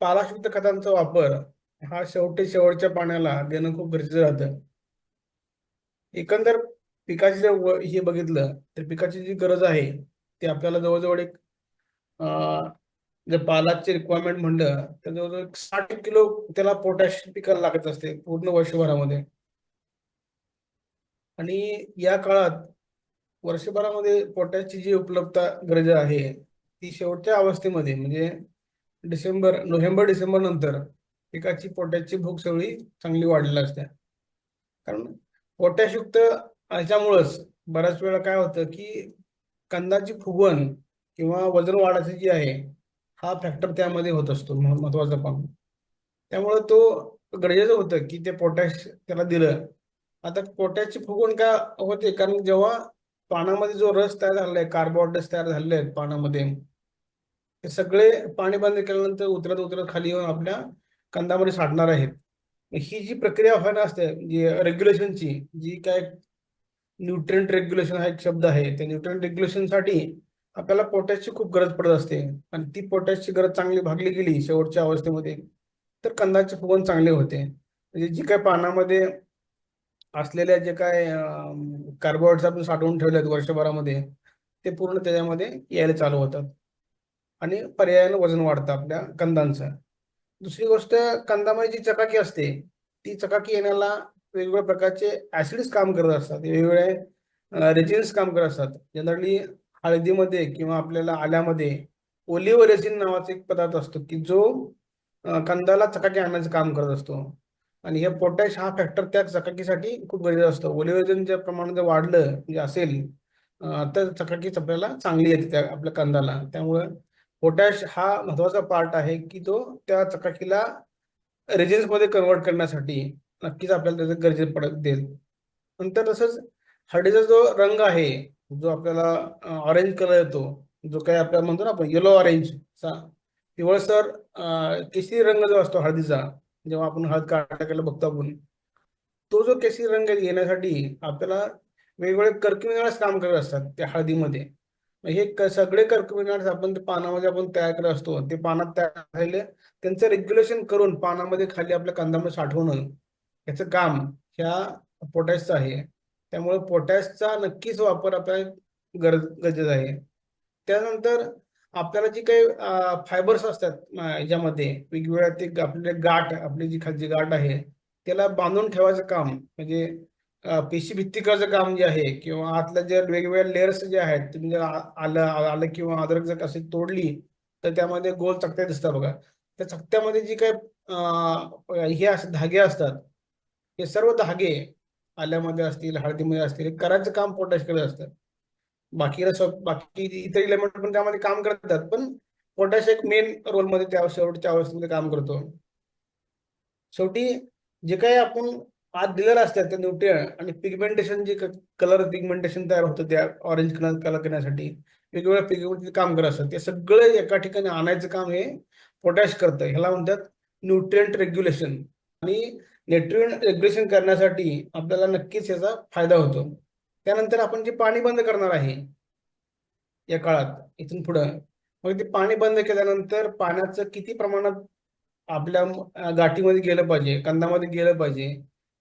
पालाशुद्ध खतांचा वापर हा शेवटी शेवटच्या पाण्याला देणं खूप गरजेचं राहतं. एकंदर पिकाची जर हे बघितलं तर पिकाची जी गरज आहे ती आपल्याला जवळजवळ एक जर पालाची रिक्वायरमेंट म्हणलं तर जवळजवळ साठ किलो त्याला पोटॅश पिकाला लागत असते पूर्ण वर्षभरामध्ये. आणि या काळात वर्षभरामध्ये पोटॅशची जी उपलब्धता गरज आहे ती शेवटच्या अवस्थेमध्ये म्हणजे डिसेंबर नोव्हेंबर डिसेंबर नंतर पिकाची पोटॅशची भूक सगळी चांगली वाढलेली असते. कारण पोटॅशयुक्त ह्याच्यामुळंच बऱ्याच वेळा काय होतं की कंदाची फुगवण किंवा वजन वाढायचं जी आहे हा फॅक्टर त्यामध्ये होत असतो महत्त्वाचा पण. त्यामुळं तो गरजेचं होतं की ते पोटॅश त्याला दिलं. आता पोटॅशची फुगवण का होते? कारण जेव्हा पानामध्ये जो रस तयार झालेला आहे कार्बोहायड्रेट्स तयार झालेले आहेत पानामध्ये हे सगळे पाणी बंद केल्यानंतर उतरत उतरत खाली येऊन आपल्या कंदामध्ये साठणार आहेत. ही जी प्रक्रिया व्हायला असते जी रेग्युलेशनची जी काय न्यूट्रिएंट रेग्युलेशन हा एक शब्द आहे त्या न्यूट्रिएंट रेग्युलेशनसाठी आपल्याला पोटॅशची खूप गरज पडत असते. आणि ती पोटॅशची गरज चांगली भागली गेली शेवटच्या अवस्थेमध्ये तर कंदाचे फुगवण चांगले होते. म्हणजे जी काय पानामध्ये असलेल्या जे काय कार्बोहायड्रेट्स आपण साठवून ठेवले आहेत वर्षभरामध्ये ते पूर्ण त्याच्यामध्ये यायला चालू होतात. आणि पर्यायानं वजन वाढतं आपल्या कंदांचं. दुसरी गोष्ट कंदामध्ये जी चकाकी असते ती चकाकी येण्याला वेगवेगळ्या प्रकारचे ऍसिड्स काम करत असतात. वेगवेगळे रेजिन्स काम करत असतात. जनरली हळदीमध्ये किंवा आपल्याला आल्यामध्ये ओलिव्ह रेजिन नावाचा एक पदार्थ असतो की जो कंदाला चकाकी आणण्याचं काम करत असतो. आणि हे पोटॅश हा फॅक्टर त्या चकाकीसाठी खूप गरजेचा असतो. ओलिव्ह रेजिनच्या प्रमाण जर वाढलं म्हणजे असेल तर चकाकीच आपल्याला चांगली येते त्या आपल्या कंदाला. त्यामुळं पोटॅश हा महत्त्वाचा पार्ट आहे की तो त्या चकाकीला रेजिन्समध्ये कन्वर्ट करण्यासाठी नक्कीच आपल्याला त्याचं गरजे पडत देईल. नंतर तसंच हळदीचा जो रंग आहे जो आपल्याला ऑरेंज कलर येतो जो काही आपल्याला म्हणतो ना आपण येलो ऑरेंज चा पिवळसर केशरी रंग जो असतो हळदीचा जेव्हा आपण हळद काढायला बघतो आपण तो जो केशरी रंग येण्यासाठी आपल्याला वेगवेगळे कर्कमिनार्स काम करत असतात त्या हळदीमध्ये. हे सगळे कर्कमिनार्स आपण ते पानामध्ये आपण तयार करत असतो. ते पानात तयार झालेले त्यांचं रेग्युलेशन करून पानामध्ये खाली आपल्या कंदामध्ये साठवणं याचं काम ह्या पोटॅशचं आहे. त्यामुळे पोटॅशचा नक्कीच वापर आपल्याला गरज गरजेचा आहे. त्यानंतर आपल्याला जी काही फायबर्स असतात याच्यामध्ये वेगवेगळ्या ते आपले गाठ आपली जी खालची गाठ आहे त्याला बांधून ठेवायचं काम म्हणजे पेशी भित्ती करायचं काम जे आहे किंवा आतल्या जे वेगवेगळ्या लेअर्स जे आहेत तुम्ही जर आलं आलं किंवा अद्रक जर अशी तोडली तर त्यामध्ये गोल चकत्या दिसतात बघा. त्या चकत्यामध्ये जी काही हे असे धागे असतात हे सर्व धागे आल्यामध्ये असतील हळदीमध्ये असतील हे करायचं काम पोटॅश करत असतात बाकी बाकी इतर इलेमेंट पण त्यामध्ये काम करतात पण पोटॅश एक मेन रोलमध्ये त्या शेवटच्या अवस्थेमध्ये काम करतो. शेवटी जे काही आपण आत दिलेलं असतात त्या न्यूट्रियन आणि पिगमेंटेशन जे कलर पिगमेंटेशन तयार होतं त्या ऑरेंज कलर कलर करण्यासाठी. वेगवेगळ्या पिगमेंट काम करत असतात. ते सगळं एका ठिकाणी आणायचं काम हे पोटॅश करतं. ह्याला म्हणतात न्यूट्रियंट रेग्युलेशन आणि न्यूट्रियंट रेग्युलेशन करण्यासाठी आपल्याला नक्कीच याचा फायदा होतो. त्यानंतर आपण जे पाणी बंद करणार आहे या काळात इथून पुढं मग ते पाणी बंद केल्यानंतर पाण्याचं किती प्रमाणात आपल्या गाठीमध्ये गेलं पाहिजे कंदामध्ये गेलं पाहिजे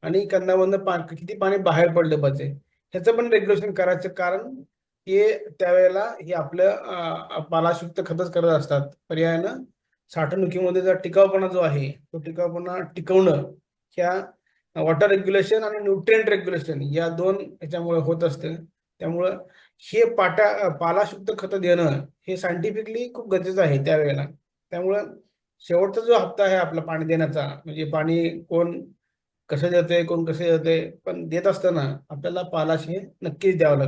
आणि कंदामधनं पा किती पाणी बाहेर पडलं पाहिजे? ह्याचं पण रेग्युलेशन करायचं कारण हे त्यावेळेला हे आपलं पालाशुक्त खतच करत असतात. पर्यायानं साठवणुकीमध्ये जर टिकाऊपणा जो आहे तो टिकाऊपणा टिकवणं ह्या वॉटर रेग्युलेशन आणि न्यूट्रिएंट रेग्युलेशन या दोन ह्याच्यामुळे होत असतं. त्यामुळं हे पाट्या पालाशुक्त खतं देणं हे सायंटिफिकली खूप गरजेचं आहे त्यावेळेला. त्यामुळं शेवटचा जो हप्ता आहे आपला पाणी देण्याचा म्हणजे पाणी कोण कसं देतंय कोण कसं जाते पण देत असताना आपल्याला पालाशी हे नक्कीच द्यावं लागेल.